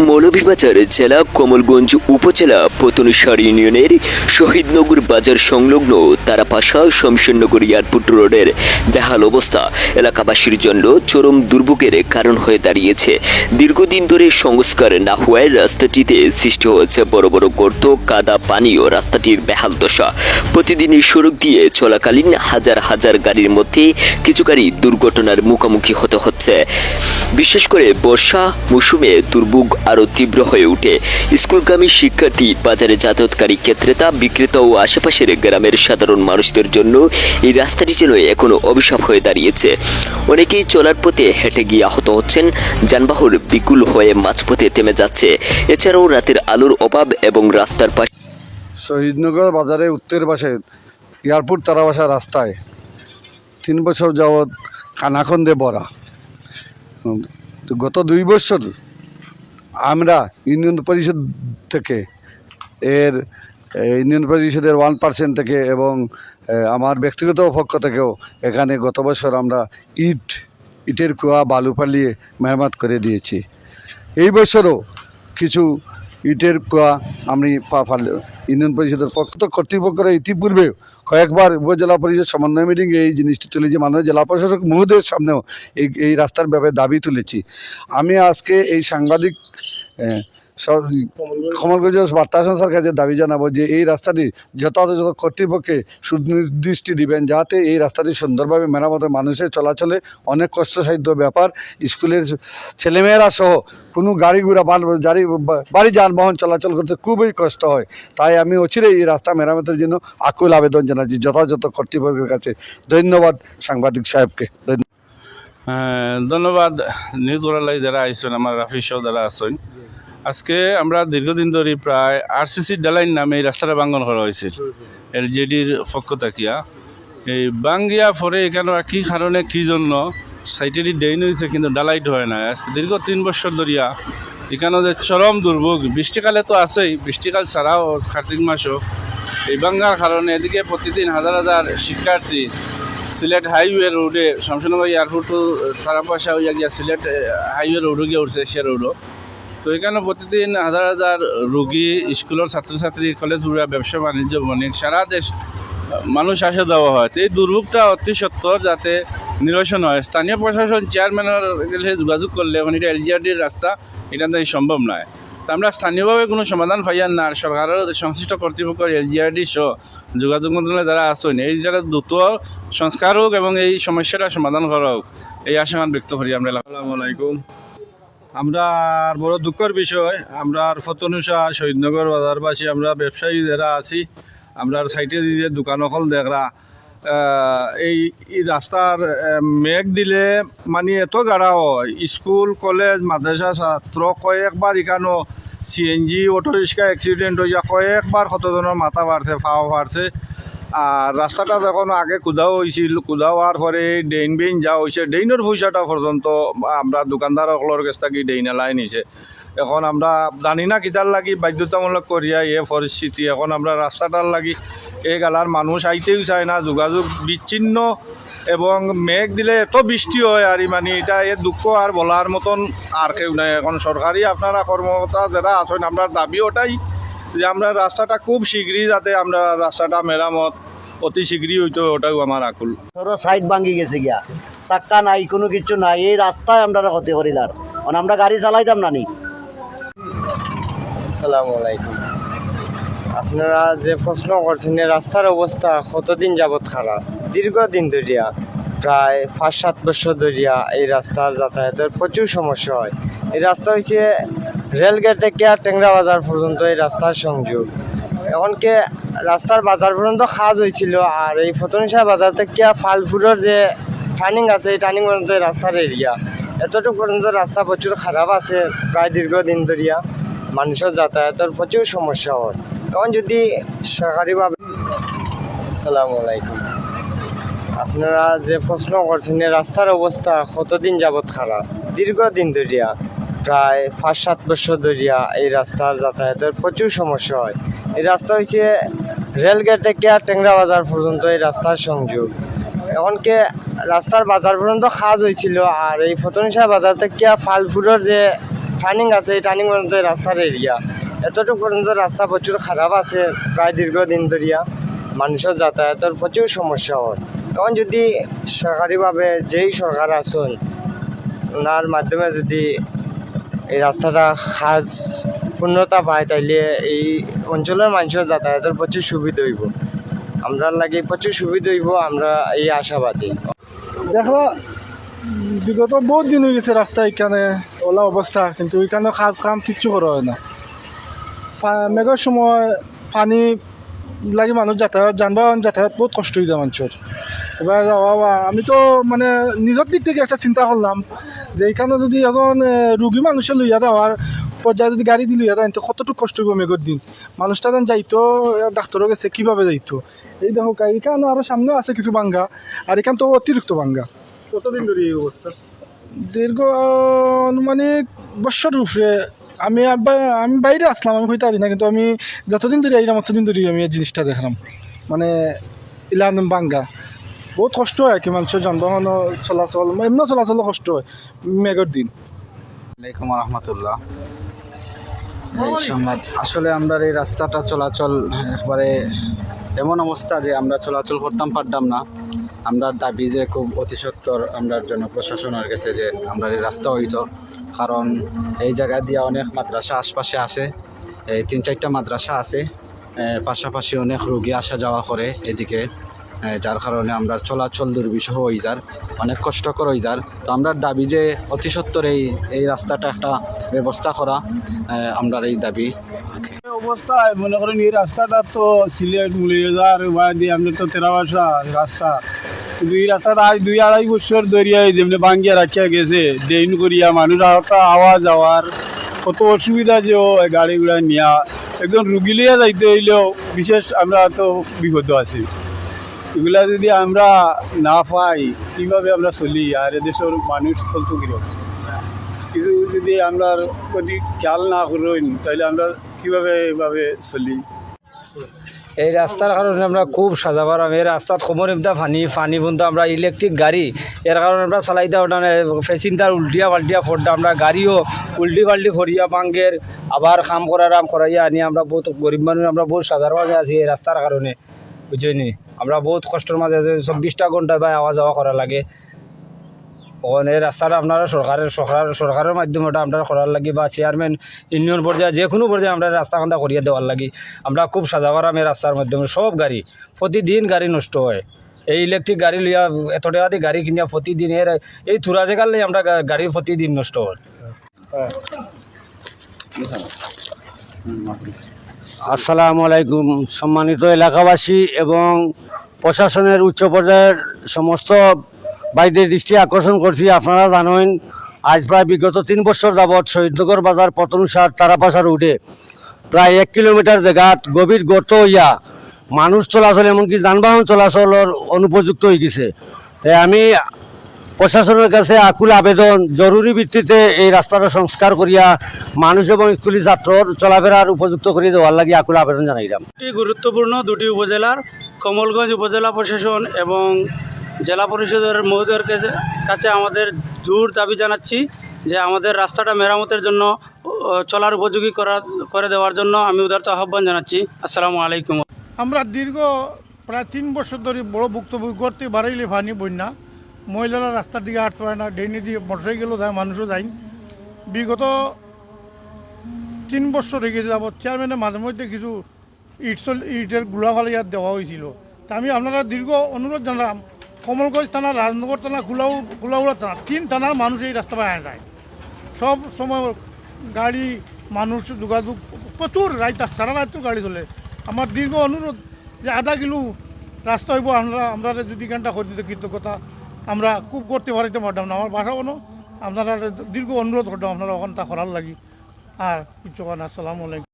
মৌলভীবাজার জেলা কমলগঞ্জ উপজেলা পতনসার ইউনিয়নের শহীদনগর বাজার সংলগ্ন তারাপাশা শমশেরনগর এয়ারপোর্ট রোডের বেহাল অবস্থা এলাকাবাসীর জন্য চরম দুর্ভোগের কারণ হয়ে দাঁড়িয়েছে। দীর্ঘদিন ধরে সংস্কার না হওয়ায় রাস্তাটিতে সৃষ্টি হয়েছে বড় বড় গর্ত, কাদা, পানি ও রাস্তাটির বেহাল দশা। প্রতিদিন এই সড়ক দিয়ে চলাকালীন হাজার হাজার গাড়ির মধ্যে কিছু গাড়ি দুর্ঘটনার মুখোমুখি হতে হচ্ছে। বিশেষ করে বর্ষা, মৌসুমে দুর্ভোগ আরও তীব্র হয়ে ওঠে। স্কুলগামী শিক্ষার্থী, বাজারে যাতায়াতকারী ক্রেতা বিক্রেতা ও আশেপাশের গ্রামের সাধারণ মানুষদের জন্য এই রাস্তাটি যেন এখনও অভিশাপ হয়ে দাঁড়িয়েছে। অনেকেই চলার পথে হেঁটে গিয়ে আহত হচ্ছেন। যানবাহন বিকুল হয়ে মাঝপথে থেমে যাচ্ছে। এছাড়াও রাতের আলোর অভাব এবং রাস্তার পাশে শহীদনগর বাজারে উত্তর পাশে এয়ারপোর্ট তারাবাসা রাস্তায় তিন বছর যাবৎ কানাখন্দে তো গত দুই বছর আমরা ইউনিয়ন পরিষদ থেকে এর ইউনিয়ন পরিষদের ওয়ান পার্সেন্ট থেকে এবং আমার ব্যক্তিগত পক্ষ থেকেও এখানে গত বছর আমরা ইট, ইটের কুয়া বালু পালিয়ে মেরামত করে দিয়েছি। এই বছরও কিছু ইটের কুয়া আমি ইউনিয়ন পরিষদের পক্ষ তো কর্তৃপক্ষরা ইতিপূর্বে কয়েকবার উপজেলা পরিষদ সমন্বয় মিটিংয়ে এই জিনিসটি তুলেছি। মাননীয় জেলা প্রশাসক মহোদয়ের সামনেও এই এই রাস্তার ব্যাপারে দাবি তুলেছি। আমি আজকে এই সাংবাদিক কমলগঞ্জ বার্তা সংস্থার কাছে দাবি জানাব যে এই রাস্তাটি যথাযথ কর্তৃপক্ষে সুনির্দিষ্টি দিবেন যাতে এই রাস্তাটি সুন্দরভাবে মেরামতের মানুষের চলাচলে অনেক কষ্টসাধ্য ব্যাপার। স্কুলের ছেলেমেয়েরা সহ কোনো গাড়ি ঘোড়া গাড়ি বাড়ি যানবাহন চলাচল করতে খুবই কষ্ট হয়। তাই আমি অচিরে এই রাস্তা মেরামতের জন্য আকুল আবেদন জানাচ্ছি। যথাযথ কর্তৃপক্ষের কাছে ধন্যবাদ সাংবাদিক সাহেবকে। ধন্যবাদ হ্যাঁ, ধন্যবাদ। নিউজ যারা আইসেন আমার রাফি সহ যারা আছেন আজকে আমরা দীর্ঘদিন ধরে প্রায় আরসিসি ডালাইন নামে এই রাস্তাটা বাঙ্গন করা হয়েছিল এলজেডির পক্ষ থাকিয়া এই বাঙ্গিয়া পরে এখানে কি কারণে, কি জন্য? সাইটেরই ডেইন হয়েছে, কিন্তু ডালাইট হয় না। দীর্ঘ তিন বছর ধরিয়া এখানে যে চরম দুর্ভোগ, বৃষ্টিকালে তো আছেই, বৃষ্টিকাল ছাড়াও কার্তিক মাসও এই বাঙ্গার কারণে এদিকে প্রতিদিন হাজার হাজার শিক্ষার্থী সিলেট হাইওয়ে রোডে শমশানগর এয়ারপোর্ট পয়সা হইয়া গিয়া সিলেট হাইওয়ে রোডও গিয়ে উঠছে, সে রোডও। তো এখানে প্রতিদিন হাজার হাজার রোগী, স্কুলের ছাত্রছাত্রী কলেজ উড়া ব্যবসা বাণিজ্য বণিক সারা দেশ, মানুষ আসা দেওয়া হয়। তো এই দুর্ভোগটা অতি সত্তর যাতে নিরসন হয়। স্থানীয় প্রশাসন চেয়ারম্যানের যোগাযোগ করলে এখন এটা এলজিআরডির রাস্তা, এটা তো সম্ভব নয়। তো আমরা স্থানীয়ভাবে কোনো সমাধান পাইয়ার না, আর সরকারের সংশ্লিষ্ট কর্তৃপক্ষ, এলজিআরডি সহ যোগাযোগ মন্ত্রণালয় যারা আছেন এই যারা দ্রুত সংস্কার হোক এবং এই সমস্যাটা সমাধান করা হোক, এই আশাবান ব্যক্ত করি আমরা। আসসালামু আলাইকুম। আমরা আর বড় দুঃখের বিষয়, আমরা আর ফতনুষা, শহীদনগর বাজারবাসী, আমরা ব্যবসায়ী যারা আছি, আমরা আর সাইটে দিয়ে দোকান অকল দেখরা এই রাস্তার মেঘ দিলে মানে এত গাড়া হয়। স্কুল, কলেজ, মাদ্রাসা, ছাত্র কয়েকবার এখানো সিএনজি অটো রিক্সা অ্যাক্সিডেন্ট হয়ে কয়েকবার কতজনের মাথা বাড়ছে ফাও বাড়ছে। আর রাস্তাটা যখন আগে কুদাও হয়েছিল কুদাও হওয়ার পরে ডেইন বেইন যা হয়েছে ডেইনের পয়সাটা পর্যন্ত আমরা দোকানদার সকলের কাছ থেকে ডেইন এলাই নিছে। এখন আমরা জানি না কিতার লাগি বাধ্যতামূলক করিয়া এ পরিস্থিতি এখন আমরা রাস্তাটার লাগি এই গালার মানুষ আইতেও চায় না, যোগাযোগ বিচ্ছিন্ন এবং মেঘ দিলে এত বৃষ্টি হয় আর মানে এটা এ দুঃখ আর বলার মতন আর কেউ নাই। এখন সরকারি আপনারা কর্মকর্তা যারা আছেন, আমরা দাবি ওটাই যে আমরা রাস্তাটা খুব শীঘ্রই যাতে আমরা রাস্তাটা মেরামত অতি শীঘ্রই হইতো ওটাও আমার আকুল। ধরো সাইড ভাঙ্গি গেছে গিয়া। চাক্কা নাই কোনো কিছু নাই এই রাস্তায় আমরা ক্ষতি করিলার। মানে আমরা গাড়ি চালাইতাম না নি। আসসালামু আলাইকুম। আপনারা যে প্রশ্ন করছেন এই রাস্তার অবস্থা কতদিন যাবৎ খারাপ? দীর্ঘদিন ধরিয়া প্রায় পাঁচ সাত বছর ধরিয়া এই রাস্তার যাতায়াতের প্রচুর সমস্যা হয়। এই রাস্তা হচ্ছে রেলগেট থেকে আর টেংরা বাজার পর্যন্ত এই রাস্তার সংযোগ? এমনকি রাস্তার বাজার পর্যন্ত কাজ হয়েছিল আর এই ফতনশাহ বাজার থেকে ফালফুরের যে টার্নিং আছে এই টার্নিং পর্যন্ত এই রাস্তার এরিয়া এতটুকু পর্যন্ত রাস্তা প্রচুর খারাপ আছে প্রায় দীর্ঘদিন ধরিয়া। মানুষের যাতায়াতের প্রচুর সমস্যা হয়। তখন যদি সরকারিভাবে আসসালামু আলাইকুম। আপনারা যে প্রশ্ন করছেন রাস্তার অবস্থা কতদিন যাবৎ খারাপ? দীর্ঘদিন ধরিয়া। প্রায় পাঁচ সাত বছর ধরিয়া এই রাস্তার যাতায়াতের প্রচুর সমস্যা হয়। এই রাস্তা হচ্ছে রেলগেট থেকে টেংরা বাজার পর্যন্ত এই রাস্তার সংযোগ। এমনকি রাস্তার বাজার পর্যন্ত কাজ হয়েছিল আর এই ফতনশাহ বাজার থেকে ফালফুরের যে টার্নিং আছে, এই টার্নিং পর্যন্ত এই রাস্তার এরিয়া। এতটুকু পর্যন্ত রাস্তা প্রচুর খারাপ আছে প্রায় দীর্ঘদিন ধরিয়া। মানুষের যাতায়াতের প্রচুর সমস্যা হয়। তখন যদি সরকারিভাবে যেই সরকার আসুন ওনার মাধ্যমে যদি এই রাস্তাটা সাজ পূর্ণতা পায়, তাইলে এই অঞ্চলের মানুষের যাতায়াতের প্রচুর সুবিধা হইব। আমরা লাগে প্রচুর সুবিধা হইব, আমরা এই আশাবাদী। দেখো, বিগত বহুত দিন হয়ে গেছে রাস্তা এখানে, ওলা অবস্থা, কিন্তু এখানে কাজ কাম কিচ্ছু করা হয় না। মেঘের সময় পানি লাগে মানুষ যাতায়াত, যানবাহন যাতায়াত বহুত কষ্ট হয়ে যায় মানুষের। এবার বাবা আমি তো মানে নিজের দিক থেকে একটা চিন্তা করলাম যে এখানে যদি এখন রুগী মানুষের লইয়া দেওয়ার পর্যায়ে যদি গাড়ি দিয়ে লইয়া দেয় তো কতটুকু কষ্ট হইব মেঘর দিন? মানুষটা যেন যাইতো ডাক্তারও গেছে কীভাবে যাইতো? এই দেখো এখানে আরও সামনেও আছে কিছু বাঙ্গা আর এখান তো অতিরিক্ত বাঙ্গা। কতদিন ধরে এই অবস্থা? দীর্ঘ আনুমানিক বছর উপরে আমি আমি বাইরে আসলাম আমি হইতে পারি না কিন্তু আমি যতদিন ধরে আইলাম ততদিন ধরে আমি এই জিনিসটা দেখলাম। মানে ইলান বাঙ্গা। বহুত কষ্ট হয় কি মানুষের যানবাহন চলাচল এমনি চলাচল কষ্ট হয় মেঘের দিন। রহমতুল্লাহ আসলে আমরা এই রাস্তাটা চলাচল একবারে এমন অবস্থা যে আমরা চলাচল করতাম পারতাম না। আমরা দাবি যে খুব অতি সত্তর আমরা জনপ্রশাসনের কাছে যে আমরা এই রাস্তা হইত। কারণ এই জায়গা দিয়ে অনেক মাদ্রাসা আশপাশে আছে, এই তিন চারটা মাদ্রাসা আছে পাশাপাশি অনেক রুগী আসা যাওয়া করে এদিকে। যার কারণে আমরা চলাচল দুর্বিষহ হয়ে যার, অনেক কষ্টকর হয়ে যার। তো আমরা দাবি যে অতি সত্তর এই এই রাস্তাটা একটা ব্যবস্থা করা আমরা এই দাবি। অবস্থায় মনে করেন এই রাস্তাটা তো সিলেট মুলিয়াজার বা দিয়ে আপনি তো তেরাবাসা রাস্তা। কিন্তু এই রাস্তাটা আজ দুই আড়াই বছর ধরিয়া যেমনি ভাঙ্গিয়া রাখিয়া গেছে ডেইন করিয়া মানুষ আওয়া যাওয়ার কত অসুবিধা যে গাড়ি ঘোড়া নিয়া। একজন রুগী লিয়া যাইতে হইলেও বিশেষ আমরা তো বিপদ আছি। এগুলা যদি আমরা না পাই, কীভাবে আমরা চলি? আর এদেশের মানুষ চলতো কীরকম? কিছু যদি আমরা প্রতি খেয়াল না করেন, তাহলে আমরা কীভাবে এভাবে চলি? এই রাস্তার কারণে আমরা খুব সাজা পারাম এই রাস্তাত সময় এমদা ফানি ফানি বন্ধু আমরা ইলেকট্রিক গাড়ি। এর কারণে আমরা চালাইতে ওঠানে ফেসিনটার উল্টিয়া পাল্টিয়া ফোরটা আমরা গাড়িও উল্টি পাল্টি ফরিয়া বাঙ্গের আবার কাম করার আম করাইয়া আনি আমরা বহুত গরিব মানুষ আমরা বহুত সাধারণ আছি এই রাস্তার কারণে বুঝলি আমরা বহুত কষ্টের মাঝে চব্বিশটা ঘণ্টা বা আওয়া যাওয়া করা লাগে। ওখানে এই রাস্তাটা আপনারা সরকারের সরকার সরকারের মাধ্যমে ওটা আপনারা করার লাগি বা চেয়ারম্যান ইউনিয়ন পর্যায়ে যে কোনো পর্যায়ে আমরা রাস্তাখানটা করিয়ে দেওয়ার লাগি। আমরা খুব সাজা পারাম এই রাস্তার মাধ্যমে। সব গাড়ি প্রতিদিন গাড়ি নষ্ট হয়। এই ইলেকট্রিক গাড়ি লইয়া, এত টাকা দিয়ে গাড়ি কিনিয়া প্রতিদিন এর এই থুরা জায়গার লাই আমরা গাড়ি প্রতিদিন নষ্ট হয়। আসসালামু আলাইকুম। সম্মানিত এলাকাবাসী এবং প্রশাসনের উচ্চ পর্যায়ের সমস্ত বাইদের দৃষ্টি আকর্ষণ করছি। আপনারা জানেন, আজ প্রায় বিগত তিন বছর যাবৎ শহীদনগর বাজার পতনসার তারাপাশা রুটে প্রায় এক কিলোমিটার জায়গাত গভীর গর্ত হইয়া মানুষ চলাচল, এমনকি যানবাহন চলাচলের অনুপযুক্ত হয়ে গেছে। তাই আমি প্রশাসনের কাছে আকুল আবেদন। জরুরি ভিত্তিতে এই রাস্তাটা সংস্কার করিয়া মানুষ এবং স্কুলি ছাত্রর চলাফেরার উপযুক্ত করে দেওয়ার লাগি আকুল আবেদন জানাইলাম। দুটি গুরুত্বপূর্ণ দুটি উপজেলার কমলগঞ্জ উপজেলা প্রশাসন এবং জেলা পরিষদের মহোদয়ের কাছে- কাছে আমাদের জোর দাবি জানাচ্ছি যে আমাদের রাস্তাটা মেরামতের জন্য চলার উপযোগী করা করে দেওয়ার জন্য আমি উদারত আহ্বান জানাচ্ছি। আসসালামু আলাইকুম। আমরা দীর্ঘ প্রায় তিন বছর ধরে বড় ভুক্তভোগী করতে বাড়াইলে পানি বন্যা। মহিলারা রাস্তার দিকে হাঁটতে পারে না, ডেইনি দিয়ে মোটরসাইকেলও যায়, মানুষও যায়। বিগত তিন বছর রেগে যাব চেয়ারম্যানের মাঝে মধ্যে কিছু ইট ইটেরগুলা ফালিয়ার দেওয়া হয়েছিল। তা আমি আপনারা দীর্ঘ অনুরোধ জানালাম, কমলগঞ্জ থানা, রাজনগর থানা, কুলাউ, কুলাউড়া থানা, তিন থানার মানুষ এই রাস্তা পায় যায় সব সময় গাড়ি, মানুষ যোগাযোগ, প্রচুর রাইত সারা রাত গাড়ি চলে। আমার দীর্ঘ অনুরোধ যে আধা কিলো রাস্তা হইব, আমরা আমরা যদি ঘণ্টা করে দিতে কৃতজ্ঞতা আমরা খুব করতে পারিতে পারতাম না, আমার বাসা কোনো আপনারা দীর্ঘ অনুরোধ করতাম আপনারা ওখানটা করার লাগি। আর কিছু আসসালামু আলাইকুম।